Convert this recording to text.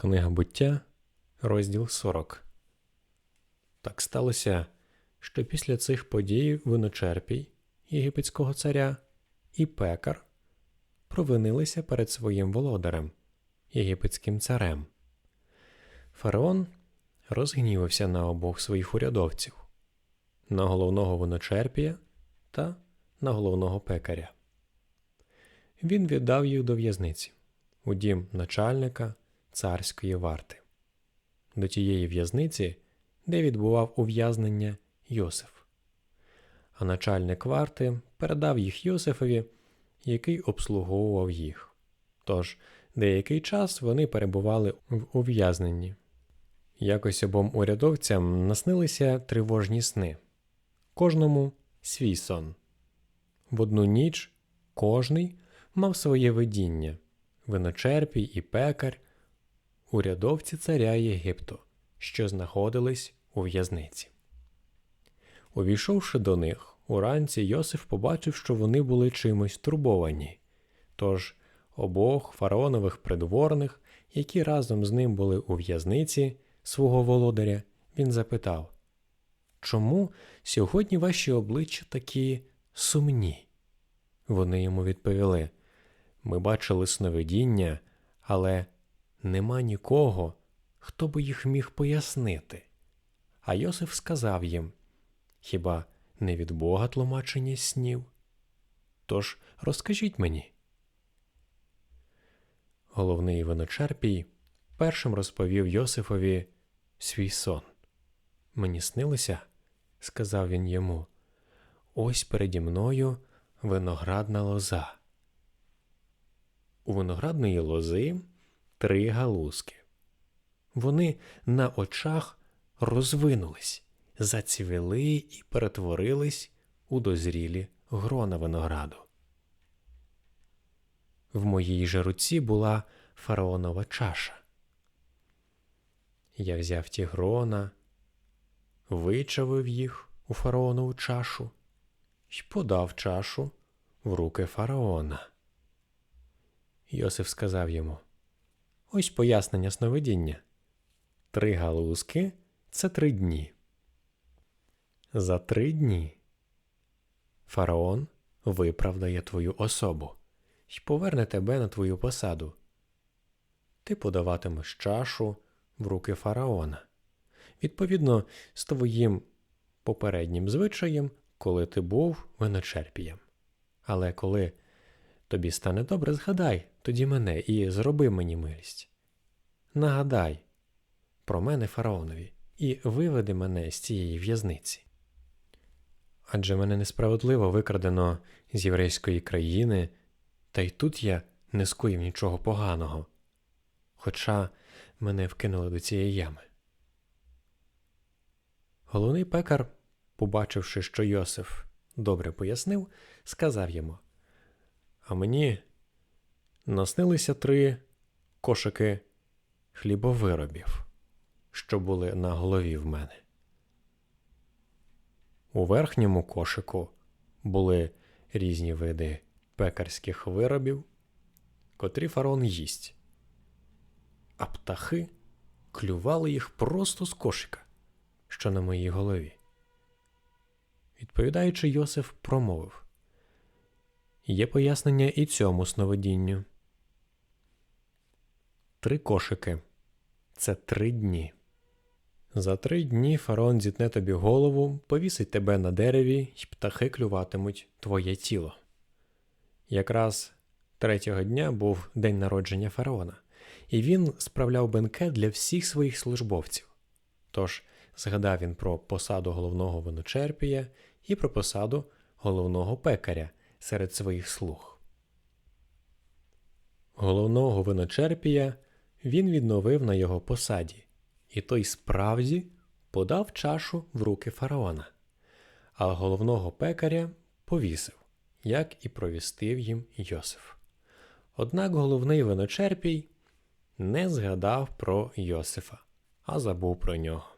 Книга буття, розділ 40. Так сталося, що після цих подій виночерпій єгипетського царя і пекар провинилися перед своїм володарем, єгипетським царем. Фараон розгнівався на обох своїх урядовців на головного виночерпія та на головного пекаря. Він віддав їх до в'язниці у дім начальника царської варти, до тієї в'язниці, де відбував ув'язнення Йосиф. А начальник варти передав їх Йосифові, який обслуговував їх. Тож деякий час вони перебували в ув'язненні. Якось обом урядовцям наснилися тривожні сни, кожному свій сон. В одну ніч кожний мав своє видіння виночерпій і пекар, урядовці царя Єгипту, що знаходились у в'язниці. Увійшовши до них, уранці Йосиф побачив, що вони були чимось турбовані. Тож обох фараонових придворних, які разом з ним були у в'язниці свого володаря, він запитав Чому сьогодні ваші обличчя такі сумні? Вони йому відповіли Ми бачили сновидіння, але нема нікого, хто би їх міг пояснити. А Йосиф сказав їм Хіба не від Бога тлумачення снів? Тож розкажіть мені. Головний виночерпій першим розповів Йосифові свій сон. Мені снилося, сказав він йому, ось переді мною виноградна лоза. У виноградної лози три галузки. Вони на очах розвинулись, зацвіли і перетворились у дозрілі грона винограду. В моїй же руці була фараонова чаша. Я взяв ті грона, вичавив їх у фараонову чашу й подав чашу в руки фараона. Йосиф сказав йому Ось пояснення сновидіння. Три галузки це три дні. За три дні фараон виправдає твою особу й поверне тебе на твою посаду. Ти подаватимеш чашу в руки фараона. Відповідно з твоїм попереднім звичаєм, коли ти був виночерпієм. Але коли тобі стане добре, згадай тоді мене і зроби мені милість. Нагадай про мене фараонові і виведи мене з цієї в'язниці. Адже мене несправедливо викрадено з єврейської країни, та й тут я не скоїв нічого поганого, хоча мене вкинули до цієї ями. Головний пекар, побачивши, що Йосиф добре пояснив, сказав йому А мені наснилися три кошики хлібовиробів, що були на голові в мене. У верхньому кошику були різні види пекарських виробів, котрі фараон їсть, а птахи клювали їх просто з кошика, що на моїй голові. Відповідаючи, Йосиф промовив Є пояснення і цьому сновидінню. Три кошики це три дні. За три дні фараон зітне тобі голову, повісить тебе на дереві, й птахи клюватимуть твоє тіло. Якраз третього дня був день народження фараона, і він справляв бенкет для всіх своїх службовців. Тож згадав він про посаду головного виночерпія і про посаду головного пекаря серед своїх слуг. Головного виночерпія він відновив на його посаді, і той справді подав чашу в руки фараона, а головного пекаря повісив, як і провістив їм Йосиф. Однак головний виночерпій не згадав про Йосифа, а забув про нього.